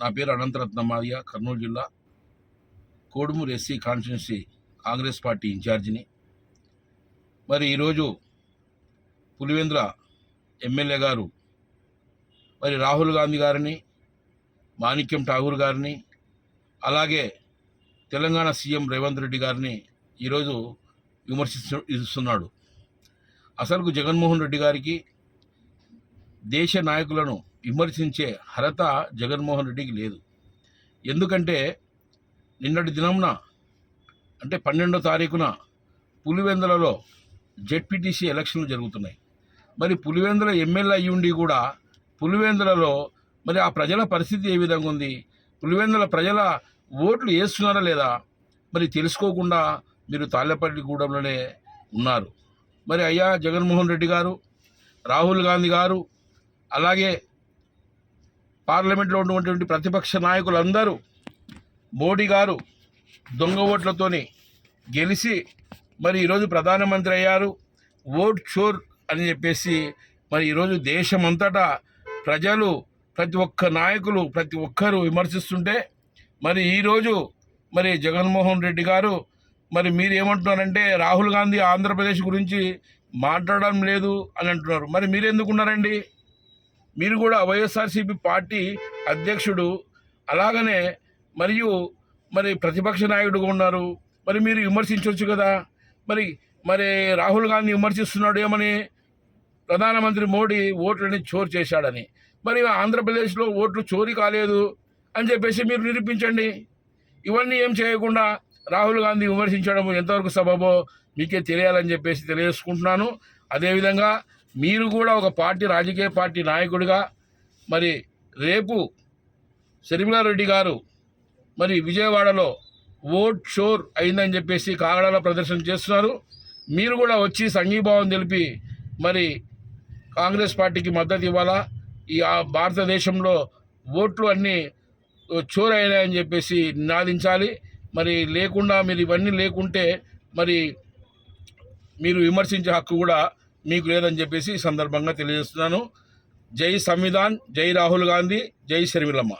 నా పేరు అనంతరత్నమాదియ కర్నూలు జిల్లా Kodumur SC constituency Congress party ఇన్ఛార్జిని. మరి ఈరోజు పులివేంద్ర ఎమ్మెల్యే గారు మరి రాహుల్ గాంధీ గారిని మాణిక్యం ఠాగూర్ గారిని అలాగే తెలంగాణ సీఎం రేవంత్ రెడ్డి గారిని ఈరోజు విమర్శిస్తు ఇస్తున్నాడు అసలుకు జగన్మోహన్ రెడ్డి గారికి దేశ నాయకులను విమర్శించే అర్హత జగన్మోహన్ రెడ్డికి లేదు. ఎందుకంటే నిన్నటి దినంన అంటే పన్నెండో తారీఖున పులివెందులలో జెడ్పీటీసీ ఎలక్షన్లు జరుగుతున్నాయి. మరి పులివెందుల ఎమ్మెల్యే అయ్యి ఉండి కూడా పులివెందులలో మరి ఆ ప్రజల పరిస్థితి ఏ విధంగా ఉంది? పులివెందుల ప్రజల ఓట్లు వేస్తున్నారా లేదా? మరి తెలుసుకోకుండా మీరు తాళ్ళపల్లిగూడెంలోనే ఉన్నారు. మరి అయ్యా జగన్మోహన్ రెడ్డి గారు రాహుల్ గాంధీ గారు అలాగే పార్లమెంట్లో ఉన్నటువంటి ప్రతిపక్ష నాయకులందరూ మోడీ గారు దొంగ ఓట్లతోని గెలిచి మరి ఈరోజు ప్రధానమంత్రి అయ్యారు. ఓట్ షోర్ అని చెప్పేసి మరి ఈరోజు దేశమంతటా ప్రజలు ప్రతి ఒక్క నాయకులు ప్రతి ఒక్కరూ విమర్శిస్తుంటే మరి ఈరోజు మరి జగన్మోహన్ రెడ్డి గారు మరి మీరు ఏమంటున్నారంటే రాహుల్ గాంధీ ఆంధ్రప్రదేశ్ గురించి మాట్లాడడం లేదు అని అంటున్నారు. మరి మీరు ఎందుకు ఉన్నారండి? మీరు కూడా వైఎస్ఆర్సీపీ పార్టీ అధ్యక్షుడు. అలాగనే మరియు మరి ప్రతిపక్ష నాయకుడుగా ఉన్నారు. మరి మీరు విమర్శించవచ్చు కదా. మరి మరి రాహుల్ గాంధీ విమర్శిస్తున్నాడు ఏమని? ప్రధానమంత్రి మోడీ ఓట్లని చోరు చేశాడని. మరి ఆంధ్రప్రదేశ్లో ఓట్లు చోరీ కాలేదు అని చెప్పేసి మీరు నిరూపించండి. ఇవన్నీ ఏం చేయకుండా రాహుల్ గాంధీ విమర్శించడం ఎంతవరకు సబబో మీకే తెలియాలని చెప్పేసి తెలియజేసుకుంటున్నాను. అదేవిధంగా మీరు కూడా ఒక పార్టీ రాజకీయ పార్టీ నాయకుడిగా మరి రేపు రెడ్డి గారు మరి విజయవాడలో ఓట్ షోర్ అయిందని చెప్పేసి కాగడాల ప్రదర్శన చేస్తున్నారు. మీరు కూడా వచ్చి సంఘీభావం తెలిపి మరి కాంగ్రెస్ పార్టీకి మద్దతు ఇవ్వాలా? ఈ భారతదేశంలో ఓట్లు అన్నీ చోరైనాయని అయినాయని చెప్పేసి నినాదించాలి. మరి లేకుండా మీరు ఇవన్నీ లేకుంటే మరి మీరు విమర్శించే హక్కు కూడా మీకు లేదని చెప్పేసి ఈ సందర్భంగా తెలియజేస్తున్నాను. జై సంవిధాన్ జై రాహుల్ గాంధీ జై షర్మిలమ్మ